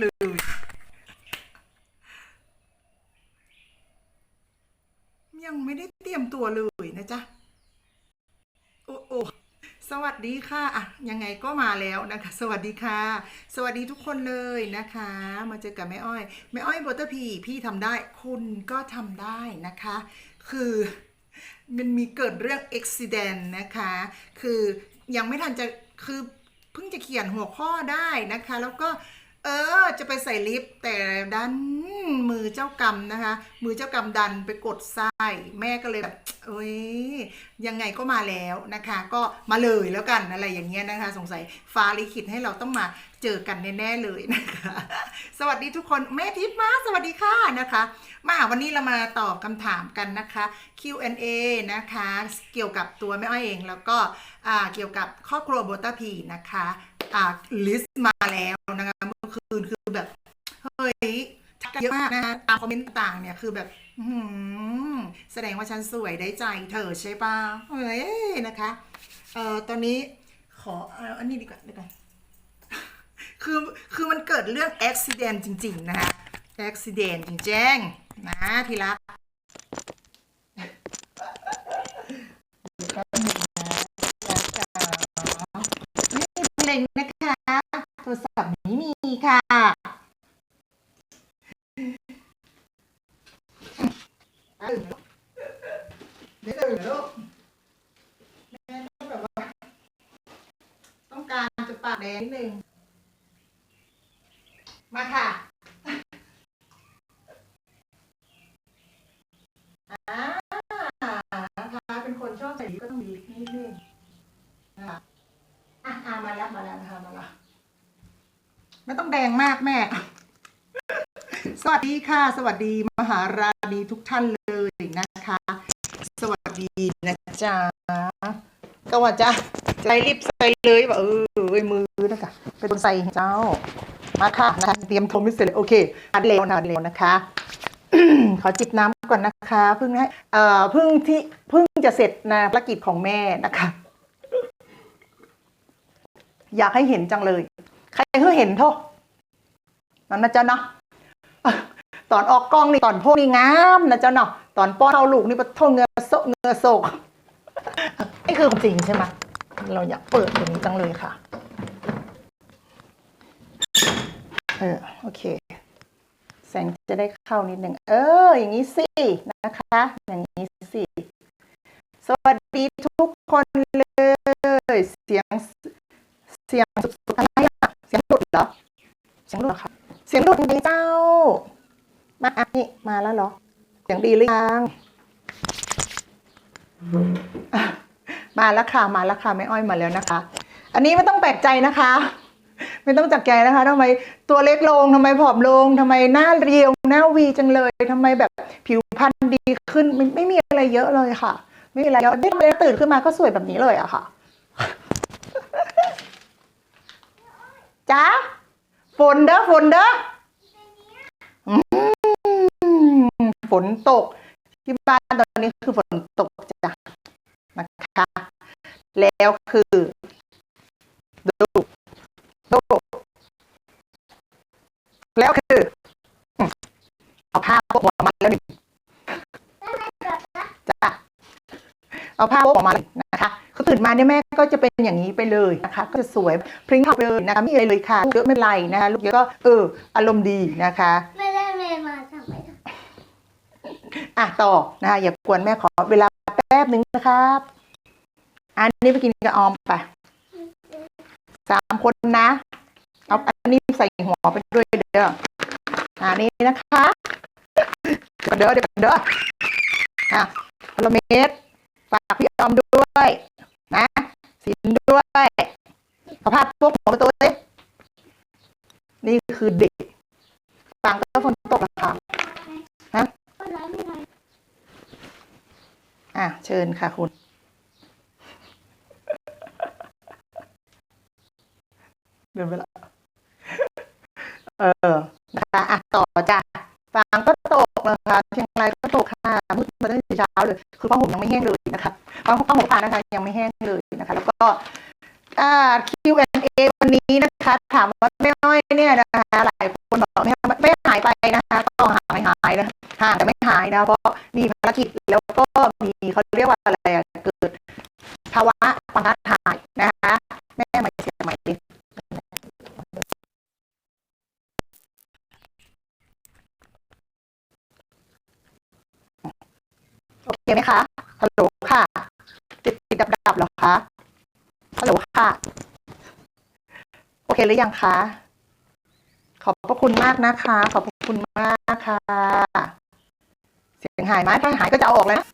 เลยยังไม่ได้เตรียมตัวเลยนะจ๊ะ โอ้โอสวัสดีค่ะอะยังไงก็มาแล้วนะคะ สวัสดีค่ะ สวัสดีทุกคนเลยนะคะ มาเจอกับแม่อ้อย แม่อ้อยบัตเตอร์พีพี่ทำได้ คุณก็ทำได้นะคะ คือมันมีเกิดเรื่องอุบิเหตุนะคะ คือยังไม่ทันจะ คือเพิ่งจะเขียนหัวข้อได้นะคะ แล้วก็ เออ จะไปใส่ลิฟต์แต่ดันมือเจ้ากรรมนะคะ มือเจ้ากรรมดันไปกดไส้แม่ก็เลยแบบเอ้ยยังไงก็มาแล้วนะคะ ก็มาเลยแล้วกันอะไรอย่างเงี้ยนะคะ สงสัยฟ้าลิขิตให้เราต้องมาเจอกันแน่ๆเลยนะคะ สวัสดีทุกคนแม่ทิพย์มาสวัสดีค่ะนะคะ มาวันนี้เรามาตอบคำถามกันนะคะ Q&A นะคะ เกี่ยวกับตัวแม่อ้อยเองแล้วก็อ่าเกี่ยวกับครอบครัวโบตาพีนะคะอ่าลิสต์มาแล้วนะคะเมื่อคืนคือแบบ เฮ้ย ทักกันเยอะมากนะคะตามคอมเมนต์ต่างเนี่ยคือแบบหือแสดงว่าฉันสวยได้ใจเธอใช่ปะเฮ้ยนะคะเอ่อตอนนี้ขอเอาอันนี้ดีกว่าดีกว่าคือคือมันเกิดเรื่องอุบิเหตุจริง ๆ นะคะอุบิเหตุจริงๆนะทีละนี่เล็งนะคะโทรศัพท์นี้มีค่ะ ตื่นแล้วตื่นแล้วลูกแม่ต้องแบบว่า ต้องการจะปากแดงนิดนึง มาค่ะอ่านะคะเป็นคนชอบใส่ลิปก็ต้องมีลิปนิดนึงนะคะอะอะมาแล้วมาแล้วนะคะมาแล้ว ไม่ต้องแดงมากแม่ สวัสดีค่ะ สวัสดีมหาราณีทุกท่านเลยนะคะ สวัสดีนะจ๊ะก็ว่าจะใส่ลิปใส่เลยแบบเออเอ้มือนะคะเป็นคนใส่เจ้ามาค่ะนะคะเตรียมทมไม่เสร็จเลยโอเคอัดเร็วนะอัดเร็วนะคะขอจิบน้ำก่อนนะคะเพิ่งให้เอ่อเพิ่งที่เพิ่งจะเสร็จนะภารกิจของแม่นะคะ อยากให้เห็นจังเลย ใครเพิ่งเห็นเท่านั่นนะจ๊ะเนาะตอนออกกล้องนี่ตอนพวกนี่งามนะเจ้าเนาะตอนป้อนเอาลูกนี่ปะท่งเงือโซเงือโศกนี่คือความจริงใช่ไหมเราอยากเปิดตรงนี้จังเลยค่ะเออโอเค แสงจะได้เข้านิดหนึ่งเออ อย่างนี้สินะคะ อย่างนี้สิสวัสดีทุกคนเลย เสียงเสียงสุดๆอะไร สียงหลุดเหรอ เสียงหลุดเหรอคะเสียงหลุดดีเจ้า มาอะนี่มาแล้วเหรอ เสียงดีหรือยัง มาแล้วค่ะ มาแล้วค่ะแม่อ้อยมาแล้วนะคะ อันนี้ไม่ต้องแปลกใจนะคะ ไม่ต้องจักใจนะคะทำไมตัวเล็กลงทำไมผอมลงทำไมหน้าเรียวหน้าวีจังเลยทำไมแบบผิวพรรณดีขึ้นไม่ไม่มีอะไรเยอะเลยค่ะ ไม่มีอะไรเยอะได้เลยตื่นขึ้นมาก็สวยแบบนี้เลยอะค่ะ จ้าฝนเด้อฝนเด้อฝนตก ที่บ้านตอนนี้คือฝนตกจ้ะนะคะ แล้วคือดูดูแล้วคือเอาผ้าโปกออกมาแล้วหนึ่งจ้ะเอาผ้าโปกออกมาเลย เนี่ยแม่ก็จะเป็นอย่างนี้ไปเลยนะคะ ก็จะสวยพริ้งเข้าไปเลยนะคะไม่มีอะไรเลยค่ะลูกเยอะไม่เป็นไรนะคะลูกเยอะก็เอออารมณ์ดีนะคะไม่ได้เมย์มาทำไมทำอะต่อนะคะอย่ากวนแม่ขอเวลาแป๊บหนึ่งนะครับ อันนี้ไปกินกับออมไปสามคนนะเอาอันนี้ใส่หัวไปด้วยเด้ออันนี้นะคะเดี๋ยวเด้อเดี๋ยวเด้ออะพลเมตรฝากพี่ออมด้วย นะสินด้วยเอาภาพพวกหัวมตัวนี้นี่คือเด็กต่างก็ฝนตกแล้วค่ะก็ร้ายไม่ายอะ เชิญค่ะคุณ น้อยเนี่ยนะคะหลายคนบอกไม่ไม่หายไปนะคะก็หายหายนะหาแต่ไม่หายนะเพราะมีภารกิจแล้วก็มีเขาเรียกว่าอะไรเกิดภาวะความทาทยนะคะแม่ใหม่เสียใหม่โอเคไหมคะฮัลโหลค่ะติดติดดับดับหรอคะฮัลโหลค่ะ เคหรือยังคะ ขอบพระคุณมากนะคะ ขอบพระคุณมากค่ะ เสียงหายไหมถ้าหายก็จะเอาออกเลยนะ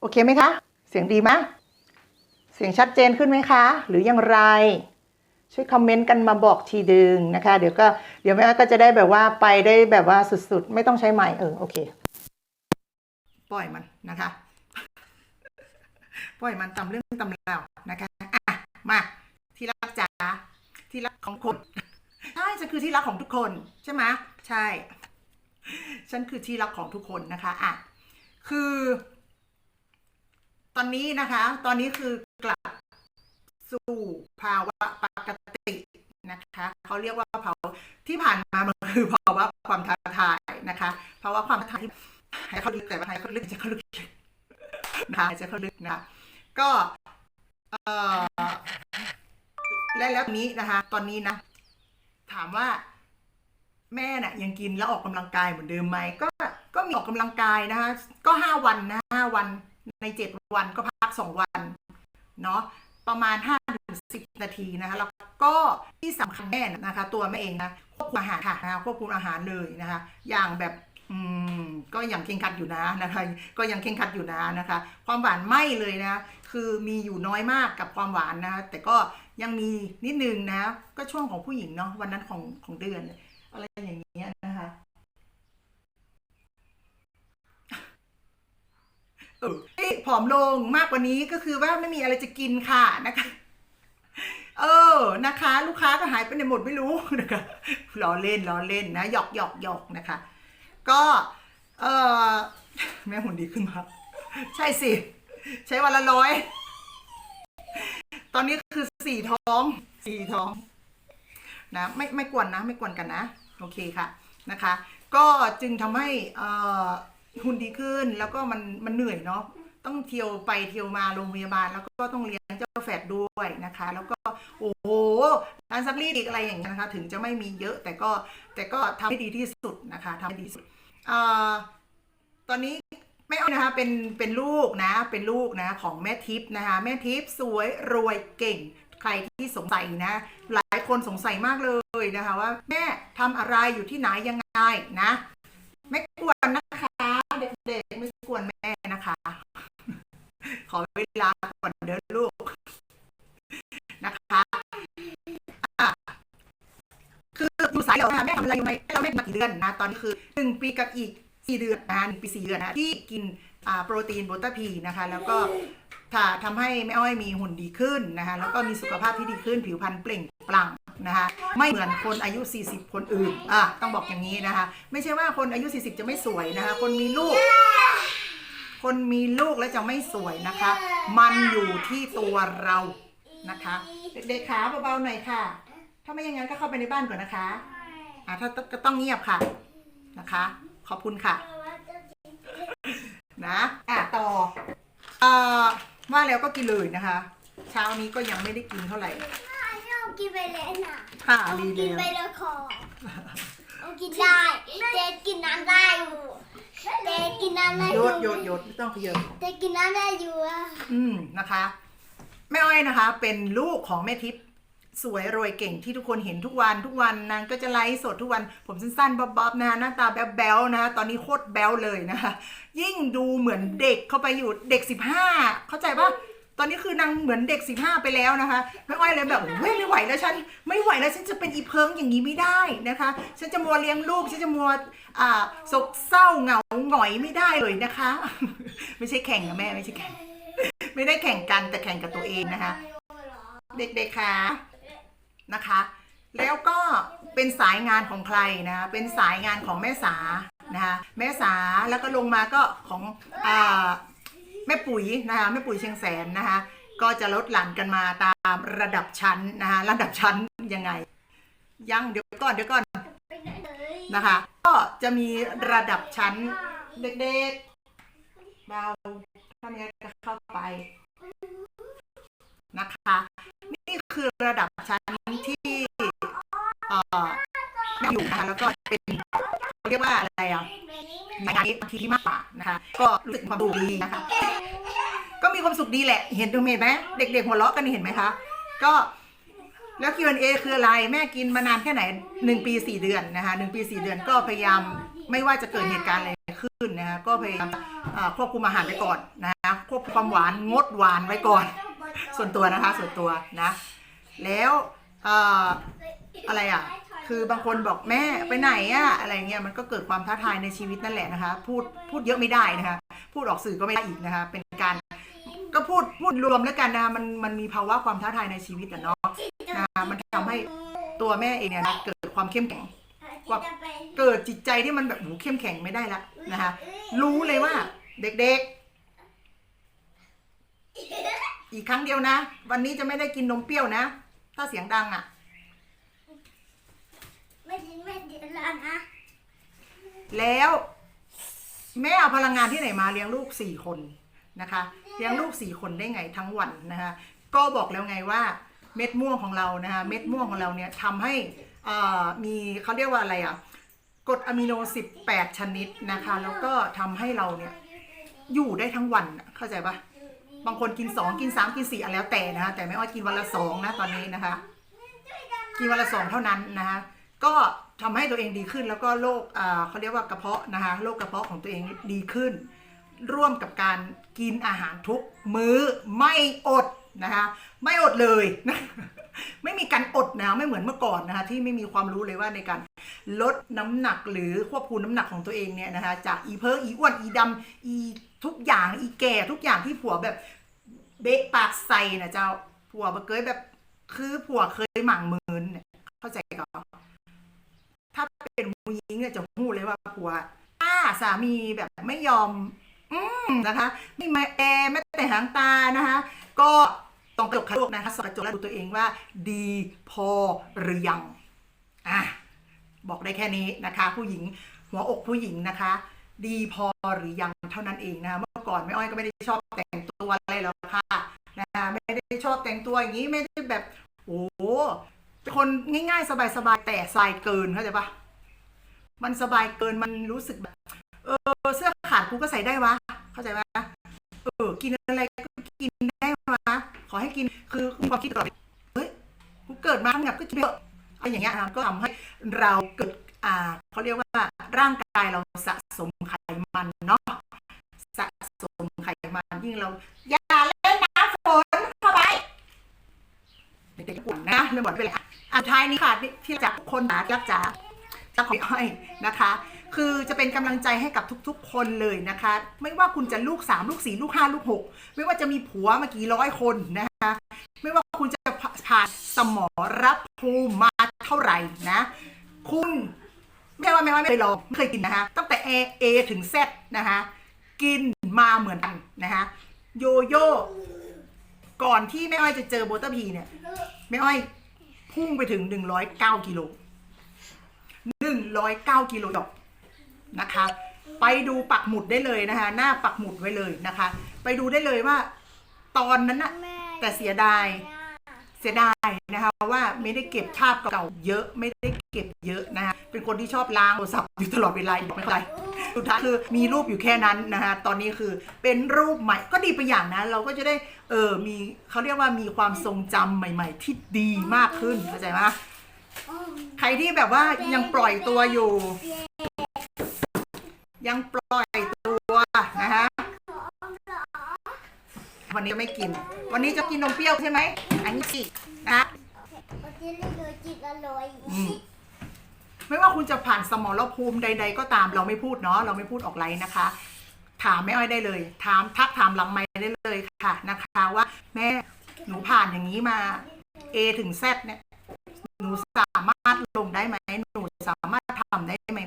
โอเคไหมคะ เสียงดีไหมเสียงชัดเจนขึ้นไหมคะ หรืออย่างไร ช่วยคอมเมนต์กันมาบอกทีดึงนะคะ เดี๋ยวก็เดี๋ยวแม่ก็จะได้แบบว่าไปได้แบบว่าสุดๆ ไม่ต้องใช้ไม้เออโอเค ปล่อยมันนะคะ ปล่อยมันตำเรื่องตำราวนะคะอะมาที่รักจ๋าที่รักของคนใช่ฉันคือที่รักของทุกคนใช่ไหมใช่ ฉันคือที่รักของทุกคนนะคะอะคือ ตอนนี้นะคะ ตอนนี้คือกลับสู่ภาวะปกตินะคะเขาเรียกว่าภาวะที่ผ่านมามันคือภาวะความท้าทายนะคะภาวะความท้าทายที่ให้เขาลึกแต่ว่าให้เขาลึกจะเขาลึกนะคะจะเขาลึกนะคะ ก็และแล้วนี้นะคะ ตอนนี้นะ ถามว่า แม่น่ะ ยังกินแล้วออกกำลังกายเหมือนเดิมไหมก็ก็มีออกกำลังกายนะคะ ก็ห้าวันนะห้าวันในเจ็ดวันก็พักสองวันเนาะประมาณห้าถึงสิบนาทีนะคะแล้วก็ที่สำคัญแม่นะคะ ตัวแม่เองนะควบคุมอาหารค่ะนะคะควบคุมอาหารเลยนะคะ อย่างแบบ ก็ยังเข่งขัดอยู่นะนะคะ ก็ยังเข่งขัดอยู่นะนะคะ ความหวานไม่เลยนะ คือมีอยู่น้อยมากกับความหวานนะ แต่ก็ยังมีนิดนึงนะ ก็ช่วงของผู้หญิงเนาะวันนั้นของของเดือน อะไรอย่างเงี้ยนะคะเออผอมลงมากกว่านี้ก็คือว่าไม่มีอะไรจะกินค่ะนะคะเออ นะคะ ลูกค้าก็หายไปในหมดไม่รู้นะคะล้อเล่นล้อเล่นนะหยอกหยอกหยอกนะคะ ก็เออแม่หุ่นดีขึ้นมาใช่สิ ใช้วันละร้อย ตอนนี้คือสี่ท้องสี่ท้องนะไม่ไม่กวนนะไม่กวนกันนะ โอเคค่ะนะคะ ก็จึงทำให้เอ่อหุ่นดีขึ้นแล้วก็มันมันเหนื่อยเนาะต้องเที่ยวไปเที่ยวมาโรงพยาบาลแล้วก็ต้องเลี้ยง เจ้าแฝดด้วยนะคะ แล้วก็โอ้โหร้านซักรีดอีกอะไรอย่างเงี้ยนะคะ ถึงจะไม่มีเยอะแต่ก็แต่ก็ทำให้ดีที่สุดนะคะทำให้ดีที่สุดอตอนนี้แม่อ้อยนะคะเป็นเป็นลูกนะเป็นลูกนะของแม่ทิพย์นะคะ แม่ทิพย์สวยรวยเก่งใครที่สงสัยนะ หลายคนสงสัยมากเลยนะคะ ว่าแม่ทำอะไรอยู่ที่ไหนยังไงนะ ไม่กวนนะคะ เด็กๆไม่กวนแม่นะคะ ขอเวลาก่อนเดินกนะคะอะคืออยู่สายเดียวนะคะแม่ทำ อะไรไหมเราแม่มากี่เดือนนะ ตอนนี้คือหนึ่งปีกับอีกสี่เดือนนะหนึ่งปีสี่เดือนนะที่กินอ่าโปรตีนโบต้าพีนะคะ แล้วก็ค่ะทำให้แม่อ้อยมีหุ่นดีขึ้นนะคะ แล้วก็มีสุขภาพที่ดีขึ้นผิวพรรณเปล่งปลั่งนะคะไม่เหมือนคนอายุ 40 คนอื่นอะต้องบอกอย่างนี้นะคะ ไม่ใช่ว่าคนอายุ 40 จะไม่สวยนะคะ คนมีลูก คนมีลูกแล้วจะไม่สวยนะคะ มันอยู่ที่ตัวเรานะคะ เด็กๆขาเบาๆหน่อยค่ะ ถ้าไม่อย่างนั้นก็เข้าไปในบ้านก่อนนะคะ อะถ้าก็ต้องเงียบค่ะนะคะ ขอบคุณค่ะ นะอะต่อเอ่อว่าแล้วก็กินเลยนะคะ เช้านี้ก็ยังไม่ได้กินเท่าไหร่เรากินไปแล้วนะค่ะเอาดีกินแล้วไปแล้วคอเอากินได้เจ๊กินน้ำได้อยู่เจ๊กินน้ำได้อโยยู่ดโยดโยดไม่ต้องเขยิบเจ๊กินน้ำได้อยู่อะ อืมนะคะ แม่อ้อยนะคะ เป็นลูกของแม่ทิพย์ สวยรวยเก่งที่ทุกคนเห็นทุกวันทุกวันนางก็จะไลฟ์สดทุกวัน ผมสั้นๆบ๊อบๆนะหน้าตาแบ๊วๆนะคะตอนนี้โคตรแบ๊วเลยนะคะยิ่งดูเหมือนเด็กเข้าไปอยู่เด็กสิบห้าเข้าใจปะตอนนี้คือนางเหมือนเด็กสิบห้าไปแล้วนะคะแม่อ้อยเลยแบบเฮ้ยไม่ไหวแล้วฉันไม่ไหวแล้วฉันจะเป็นอีเพิงอย่างนี้ไม่ได้นะคะ ฉันจะมัวเลี้ยงลูกฉันจะมัวอ่าศกเศร้าเหงาหงอยไม่ได้เลยนะคะ ไม่ใช่แข่งนะแม่ไม่ใช่แข่งไม่ได้แข่งกันแต่แข่งกับตัวเองนะคะ เด็กๆค่ะ นะคะ แล้วก็เป็นสายงานของใครนะ เป็นสายงานของแม่สานะคะแม่สาแล้วก็ลงมาก็ของอแม่ปุ๋ยนะคะแม่ปุ๋ยเชียงแสนนะคะ ก็จะลดหลั่นกันมาตามระดับชั้นนะคะระดับชั้นยังไง ยังเดี๋ยวก่อนเดี๋ยวก่อนนะคะ ก็จะมีระดับชั้นเด็กๆเบาทำยังไงก็เข้าไปนะคะ นี่ คือระดับชั้นที่เอ่อแม่อยู่นะคะแล้วก็เป็นเรียกว่าอะไรอะในงานนี้ทีที่มากกว่านะคะ ก็รู้สึกความสุขดีนะคะ ก็มีความสุขดีแหละ เห็นดูเห็นไหมเด็ก ๆ หัวเราะกันเห็นไหมคะ ก็แล้ว Q&A คืออะไรแม่กินมานานแค่ไหนหนึ่งปีสี่เดือนนะคะหนึ่งปีสี่เดือนก็พยายามไม่ว่าจะเกิดเหตุการณ์อะไรขึ้นนะคะก็พยายามเอ่อควบคุมอาหารไว้ก่อนนะคะควบคุมความหวานงดหวานไว้ก่อน ส่วนตัวนะคะ ส่วนตัวนะ แล้วอะไรอะ คือบางคนบอกแม่ไปไหนอะอะไรเงี้ยมันก็เกิดความท้าทายในชีวิตนั่นแหละนะคะ พูดพูดเยอะไม่ได้นะคะ พูดออกสื่อก็ไม่ได้อีกนะคะ เป็นการก็พูดพูดรวมแล้วกันนะคะมันมันมีภาวะความท้าทายในชีวิตอะเนาะนะคะมันทำให้ตัวแม่เองเนี่ยเกิดความเข้มแข็งเกิดจิตใจที่มันแบบหูเข้มแข็งไม่ได้ละนะคะ รู้เลยว่าเด็กๆ อีกครั้งเดียวนะ วันนี้จะไม่ได้กินนมเปรี้ยวนะ ถ้าเสียงดังอะ ไม่กินไม่กินแล้วนะแล้วแม่เอาพลังงานที่ไหนมาเลี้ยงลูกสี่คนนะคะ เลี้ยงลูกสี่คนได้ไงทั้งวันนะคะ ก็บอกแล้วไงว่าเม็ดม่วงของเรานะคะเม็ดม่วงของเราเนี่ยทำให้เอ่อมีเขาเรียกว่าอะไรอะกรดอะมิโน 18 ชนิดนะคะ แล้วก็ทำให้เราเนี่ยอยู่ได้ทั้งวันน่ะเข้าใจปะ บางคนกิน 2 กิน 3 กิน 4อะแล้วแต่นะคะแต่ไม่ว่ากินวันละสองนะตอนนี้นะคะ กินวันละสองเท่านั้นนะคะก็ทำให้ตัวเองดีขึ้นแล้วก็โรคอ่าเขาเรียกว่ากระเพาะนะคะโรคกระเพาะของตัวเองดีขึ้น ร่วมกับการกินอาหารทุกมื้อไม่อดนะคะไม่อดเลยนะไม่มีการอดนะไม่เหมือนเมื่อก่อนนะคะที่ไม่มีความรู้เลยว่าในการลดน้ำหนักหรือควบคุมน้ำหนักของตัวเองเนี่ยนะคะจากอีเพิร์อีอ้วนอีดำอี ทุกอย่างอีแก่ทุกอย่างที่ผัวแบบเบะปากใส่นะเจ้าผัวบเคยแบบคือผัวเคยหมั่งมืนเนี่ยเข้าใจก่อนถ้าเป็นผู้หญิงเนี่ยจะพูดเลยว่าผัวถ้าสามีแบบไม่ยอม อืมนะคะ ไม่มาแอไม่แต่หางตานะคะ ก็ต้องกระจกกระจกนะคะสองกระจกแล้วดูตัวเองว่า ดีพอหรือยังอะบอกได้แค่นี้นะคะ ผู้หญิงหัวอกผู้หญิงนะคะ ดีพอหรือยังเท่านั้นเองนะคะเมื่อก่อนแม่อ้อยก็ไม่ได้ชอบแต่งตัวอะไรหรอกค่ะนะคะไม่ได้ชอบแต่งตัวอย่างนี้ไม่ได้แบบโอ้โหคนง่ายๆ สบายๆแต่สบายเกินเข้าใจปะมันสบายเกินมันรู้สึกแบบเออเสื้อขาดกูก็ใส่ได้วะ เข้าใจไหมเออกินอะไรก็กินได้วะขอให้กินคือความคิดตลอดเฮ้ยกูเกิดมาทำแบบก็กินเยอะอะไรอย่างเงี้ยนะก็ทำให้เราเกิดอ่าเขาเรียกว่าร่างกายเราสะ สมไขมันเนาะสะสมไขมันยิ่งเรา อย่าเล่นน้ำฝนเข้าไปเด็กๆปุ่นนะเรื่องหมดไปเลยอะอะท้ายนี้ค่ะที่จากคนหายักจ๋าจะขอให้นะคะ คือจะเป็นกำลังใจให้กับทุกๆ คนเลยนะคะ ไม่ว่าคุณจะลูก 3 ลูก 4 ลูก 5 ลูก 6 ไม่ว่าจะมีผัวมากี่ร้อยคนนะคะไม่ว่าคุณจะผ่านสมรภูมิมาเท่าไหร่นะ คุณ ไม่ใช่ว่าไม่ว่าไม่เคยลองไม่เคยกินนะคะตั้งแต่ A A ถึง Z นะคะกินมาเหมือนกันนะคะโยโย่ก่อนที่แม่อ้อยจะเจอโบเตอร์พีเนี่ยแม่อ้อยพุ่งไปถึง109กิโลหนึ่งร้อยเก้ากิโลดอกนะคะ ไปดูปักหมุดได้เลยนะคะ หน้าปักหมุดไว้เลยนะคะ ไปดูได้เลยว่า ตอนนั้นนะแต่เสียดาย เสียดายนะคะว่าไม่ได้เก็บภาพเก่าเยอะไม่ได้เก็บเยอะนะคะเป็นคนที่ชอบล้างโทรศัพท์อยู่ตลอดเวลาอยู่ไม่เข้สุดท้ายคือมีรูปอยู่แค่นั้นนะคะตอนนี้คือเป็นรูปใหม่ก็ดีไปอย่างนะ เราก็จะได้เออมีเขาเรียกว่ามีความทรงจำใหม่ ๆ ที่ดีมากขึ้นเข้าใจไหมใครที่แบบว่ายังปล่อยตัวอยู่ ยังปล่อยตัวนะคะ วันนี้จะไม่กิน วันนี้จะกินนมเปรี้ยวใช่ไหม อันนี้สินะ วันนี้เราดูจิตอร่อยอืม ไม่ว่าคุณจะผ่านสมรภูมิใด ๆ ก็ตามเราไม่พูดเนาะเราไม่พูดออกไลน์นะคะ ถามแม่อ้อยได้เลย ถามทักถามหลังไม้ได้เลยค่ะนะคะว่าแม่หนูผ่านอย่างนี้มา A ถึง Z เนี่ยหนูสามารถลงได้ไหมหนูสามารถทำได้ไหม